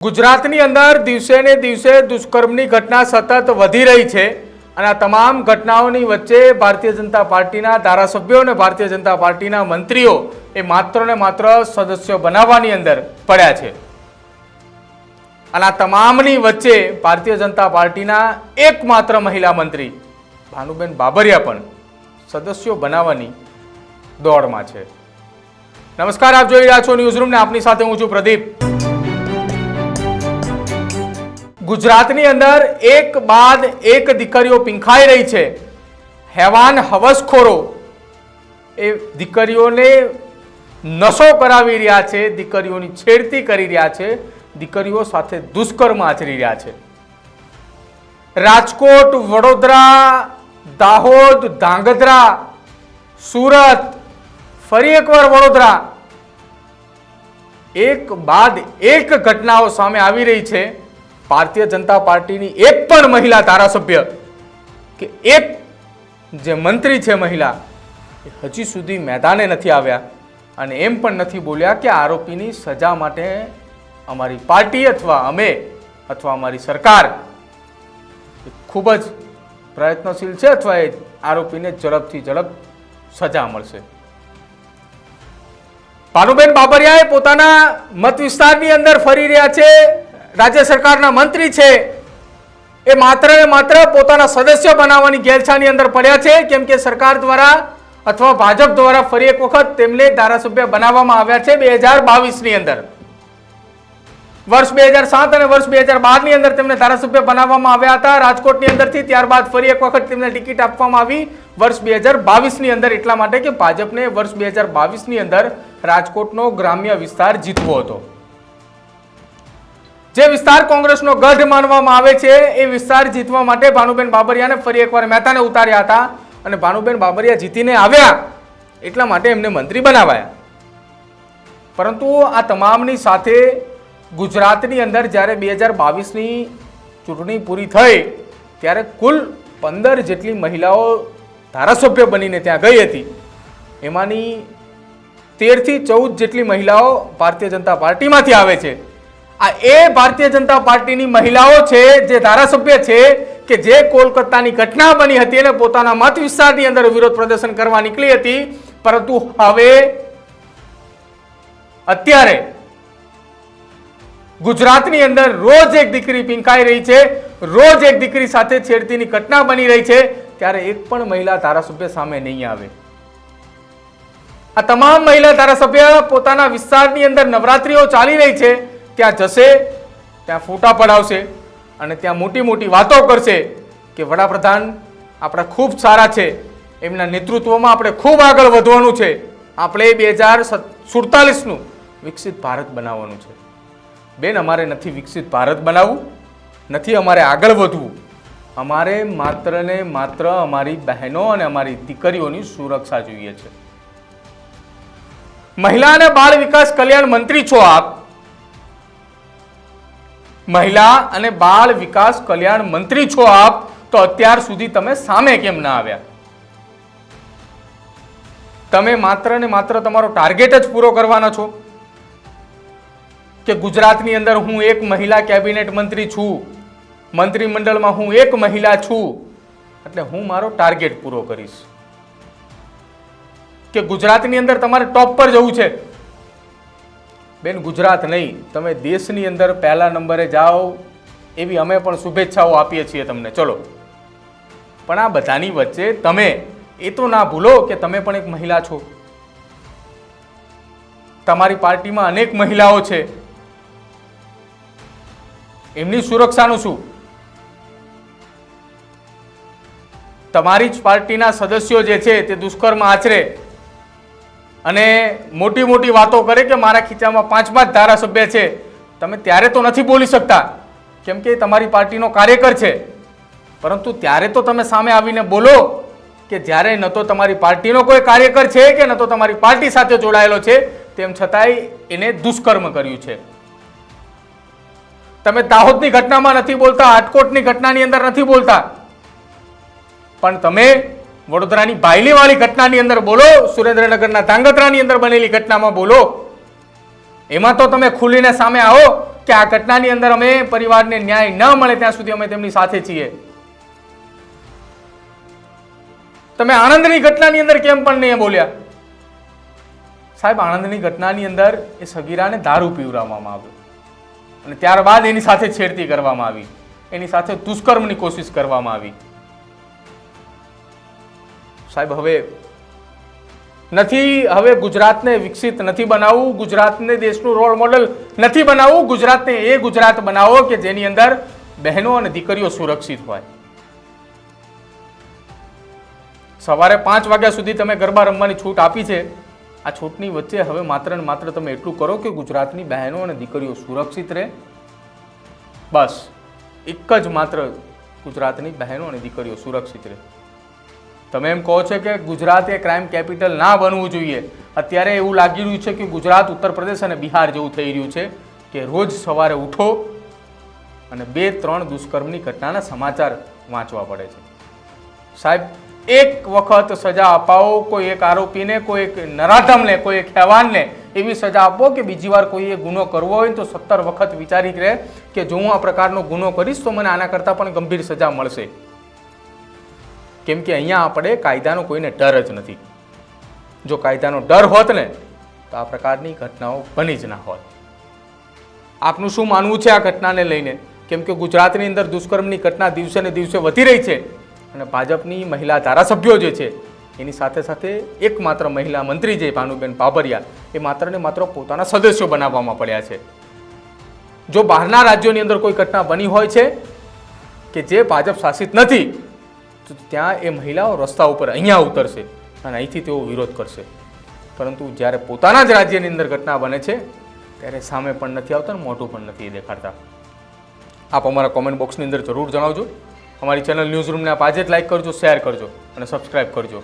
ગુજરાતની અંદર દિવસે ને દિવસે દુષ્કર્મની ઘટના સતત વધી રહી છે અને આ તમામ ઘટનાઓની વચ્ચે ભારતીય જનતા પાર્ટીના ધારાસભ્યો અને ભારતીય જનતા પાર્ટીના મંત્રીઓ એ માત્ર ને માત્ર સદસ્યો બનાવવાની અંદર પડ્યા છે. અને આ તમામની વચ્ચે ભારતીય જનતા પાર્ટીના એકમાત્ર મહિલા મંત્રી ભાનુબેન બાબરિયા પણ સદસ્યો બનાવવાની દોડમાં છે. નમસ્કાર, આપ જોઈ રહ્યા છો ન્યૂઝ રૂમ ને આપની સાથે હું છું પ્રદીપ. ગુજરાતની અંદર એક બાદ એક દીકરીઓ પીંખાઈ રહી છે. હેવાન હવસખોરો એ દીકરીઓને નશો કરાવી રહ્યા છે, દીકરીઓની છેડતી કરી રહ્યા છે, દીકરીઓ સાથે દુષ્કર્મ આચરી રહ્યા છે. રાજકોટ, વડોદરા, દાહોદ, ધાંગધ્રા, સુરત, ફરી એકવાર વડોદરા. એક બાદ એક ઘટનાઓ સામે આવી રહી છે. ભારતીય જનતા પાર્ટીની એક પણ મહિલા ધારાસભ્ય કે એક જે મંત્રી છે મહિલા, એ હજી સુધી મેદાને નથી આવ્યા અને એમ પણ નથી બોલ્યા કે આરોપીની સજા માટે અમારી પાર્ટી અથવા અમે અથવા અમારી સરકાર ખૂબ જ પ્રયત્નશીલ છે અથવા એ આરોપીને ઝડપથી ઝડપ સજા મળશે. ભાનુબેન બાબરિયાએ પોતાના મત વિસ્તારની અંદર ફરી રહ્યા છે. રાજ્ય સરકારના મંત્રી છે, એ માત્ર ને માત્ર પોતાના સદસ્ય બનાવવાની ગેરછાની અંદર પડ્યા છે. કેમ કે સરકાર દ્વારા અથવા ભાજપ દ્વારા ફરી એક વખત તેમને ધારાસભ્ય બનાવવામાં આવ્યા છે બે હજાર બાવીસની અંદર. વર્ષ બે હજાર સાત અને વર્ષ બે હજાર બારની અંદર તેમને ધારાસભ્ય બનાવવામાં આવ્યા હતા. રાજકોટની અંદરથી ત્યારબાદ ફરી એક વખત તેમને ટિકિટ આપવામાં આવી. વર્ષ બે હજાર બાવીસની અંદર એટલા માટે કે ભાજપને વર્ષ બે હજાર બાવીસની અંદર રાજકોટનો ગ્રામ્ય વિસ્તાર જીતવો હતો. જે વિસ્તાર કોંગ્રેસનો ગઢ માનવામાં આવે છે, એ વિસ્તાર જીતવા માટે ભાનુબેન બાબરિયાને ફરી એકવાર મહેતાને ઉતાર્યા હતા અને ભાનુબેન બાબરિયા જીતીને આવ્યા એટલા માટે એમને મંત્રી બનાવાયા. પરંતુ આ તમામની સાથે ગુજરાતની અંદર જ્યારે બે હજાર બાવીસની ચૂંટણી પૂરી થઈ, ત્યારે કુલ પંદર જેટલી મહિલાઓ ધારાસભ્ય બનીને ત્યાં ગઈ હતી. એમાંની તેરથી ચૌદ જેટલી મહિલાઓ ભારતીય જનતા પાર્ટીમાંથી આવે છે. આ એ ભારતીય જનતા પાર્ટીની મહિલાઓ છે, જે ધારાસભ્ય છે, કે જે કોલકાતાની ઘટના બની હતી અને પોતાના મત વિસ્તારની અંદર વિરોધ પ્રદર્શન કરવા નીકળી હતી. પરંતુ હવે અત્યારે ગુજરાતની અંદર રોજ એક દીકરી પિંકાઈ રહી છે, રોજ એક દીકરી સાથે છેડતીની ઘટના બની રહી છે, ત્યારે એક પણ મહિલા ધારાસભ્ય સામે નહીં આવે. આ તમામ મહિલા ધારાસભ્ય પોતાના વિસ્તારની અંદર નવરાત્રીઓ ચાલી રહી છે ત્યાં જશે, ત્યાં ફોટા પડાવશે અને ત્યાં મોટી મોટી વાતો કરશે કે વડાપ્રધાન, આપણા ખૂબ સારા છે, એમના નેતૃત્વમાં આપણે ખૂબ આગળ વધવાનું છે. આપણે બે હજાર સુડતાલીસનું વિકસિત ભારત બનાવવાનું છે. બેન, અમારે નથી વિકસિત ભારત બનાવવું, નથી અમારે આગળ વધવું. અમારે માત્ર ને માત્ર અમારી બહેનો અને અમારી દીકરીઓની સુરક્ષા જોઈએ છે. મહિલા અને બાળ વિકાસ કલ્યાણ મંત્રી છો આપ મહિલા અને બાળ વિકાસ કલ્યાણ મંત્રી છો આપ, તો અત્યાર સુધી તમે સામે કેમ ના આવ્યા? તમે માત્ર ને માત્ર તમારો ટાર્ગેટ જ પૂરો કરવાના છો? કે ગુજરાતની અંદર હું એક મહિલા કેબિનેટ મંત્રી છું, મંત્રીમંડળમાં હું એક મહિલા છું, એટલે હું મારો ટાર્ગેટ પૂરો કરીશ. કે ગુજરાતની અંદર તમારે ટોપ પર જવું છે? બેન, ગુજરાત નહીં. તમે દેશની અંદર પહેલા નંબરે જાઓ, એવી અમે પણ શુભેચ્છાઓ આપીએ છીએ તમને. ચલો. પણ આ બધાની વચ્ચે તમે, એ તો ના ભૂલો કે તમે પણ એક મહિલા છો. તમારી પાર્ટીમાં અનેક મહિલાઓ છે. એમની સુરક્ષાનું શું? તમારી જ પાર્ટીના સદસ્યો જે છે તે દુષ્કર્મ આચરે. અને મોટી મોટી વાતો કરે કે મારા ખીચામાં પાંચ પાંચ ધારાસભ્ય છે. તમે ત્યારે તો નથી બોલી શકતા. કેમ કે તમારી પાર્ટીનો કાર્યકર છે. પરંતુ ત્યારે તો તમે સામે આવીને બોલો કે જ્યારે ન તો તમારી પાર્ટીનો કોઈ કાર્યકર છે કે ન તો તમારી પાર્ટી સાથે જોડાયેલો છે, તેમ છતાંય એને દુષ્કર્મ કર્યું છે. તમે દાહોદની ઘટનામાં નથી બોલતા, હાટકોટની ઘટનાની અંદર નથી બોલતા. પણ તમે વડોદરાની બાયલીવાળી ઘટનાની અંદર બોલો, સુરેન્દ્રનગરના ધાંગધ્રાની અંદર બનેલી ઘટનામાં બોલો. એમાં તો તમે ખુલીને સામે આવો કે આ ઘટનાની અંદર અમે પરિવારને ન્યાય ન મળે ત્યાં સુધી અમે તેમની સાથે છીએ. તમે આણંદની ઘટનાની અંદર કેમ પણ નહીં બોલ્યા? સાહેબ, આણંદની ઘટનાની અંદર એ સગીરાને દારૂ પીવડાવવામાં આવ્યો. અને ત્યારબાદ એની સાથે છેડતી કરવામાં આવી. એની સાથે દુષ્કર્મની કોશિશ કરવામાં આવી. સાહેબ, હવે નથી, હવે ગુજરાતને વિકસિત નથી બનાવવું, ગુજરાતને દેશનું રોલ મોડલ નથી બનાવવું, ગુજરાતને એ ગુજરાત બનાવો કે જેની અંદર બહેનો અને દીકરીઓ સુરક્ષિત હોય. સવારે પાંચ વાગ્યા સુધી તમે ગરબા રમવાની છૂટ આપી છે. આ છૂટની વચ્ચે હવે માત્ર ને માત્ર તમે એટલું કરો કે ગુજરાતની બહેનો અને દીકરીઓ સુરક્ષિત રહે. બસ, એક જ માત્ર ગુજરાતની બહેનો અને દીકરીઓ સુરક્ષિત રહે. તમે એમ કહો છો કે ગુજરાત એ ક્રાઇમ કેપિટલ ના બનવું જોઈએ. અત્યારે એવું લાગી રહ્યું છે કે ગુજરાત, ઉત્તર પ્રદેશ અને બિહાર જેવું થઈ રહ્યું છે કે રોજ સવારે ઉઠો અને બે, ત્રણ દુષ્કર્મની ઘટનાના સમાચાર વાંચવા પડે છે. સાહેબ, એક વખત સજા અપાવો, કોઈ એક આરોપીને, કોઈ એક નરાધમને, કોઈ એક હેવાનને એવી સજા આપો કે બીજી વાર કોઈએ ગુનો કરવો હોય તો સત્તર વખત વિચારી રહે કે જો હું આ પ્રકારનો ગુનો કરીશ તો મને આના કરતાં પણ ગંભીર સજા મળશે. કેમ કે અહીંયા આપણે કાયદાનો કોઈને ડર જ નથી. જો કાયદાનો ડર હોત ને, તો આ પ્રકારની ઘટનાઓ બની જ ના હોત. આપનું શું માનવું છે આ ઘટનાને લઈને? કેમ કે ગુજરાતની અંદર દુષ્કર્મની ઘટના દિવસે ને દિવસે વધી રહી છે અને ભાજપની મહિલા ધારાસભ્યો જે છે, એની સાથે સાથે એકમાત્ર મહિલા મંત્રી જે ભાનુબેન બાબરિયા, એ માત્ર ને માત્ર પોતાના સદસ્યો બનાવવામાં પડ્યા છે. જો બહારના રાજ્યોની અંદર કોઈ ઘટના બની હોય છે કે જે ભાજપ શાસિત નથી તો ત્યાં એ મહિલાઓ રસ્તા ઉપર અહીંયા ઉતરશે અને અહીંથી તેઓ વિરોધ કરશે. પરંતુ જ્યારે પોતાના જ રાજ્યની અંદર ઘટના બને છે, ત્યારે સામે પણ નથી આવતા અને મોઢું પણ નથી દેખાડતા. આપ અમારા કોમેન્ટ બોક્સની અંદર જરૂર જણાવજો. અમારી ચેનલ ન્યૂઝ રૂમને આપ આજે જ લાઈક કરજો શેર કરજો અને સબસ્ક્રાઈબ કરજો.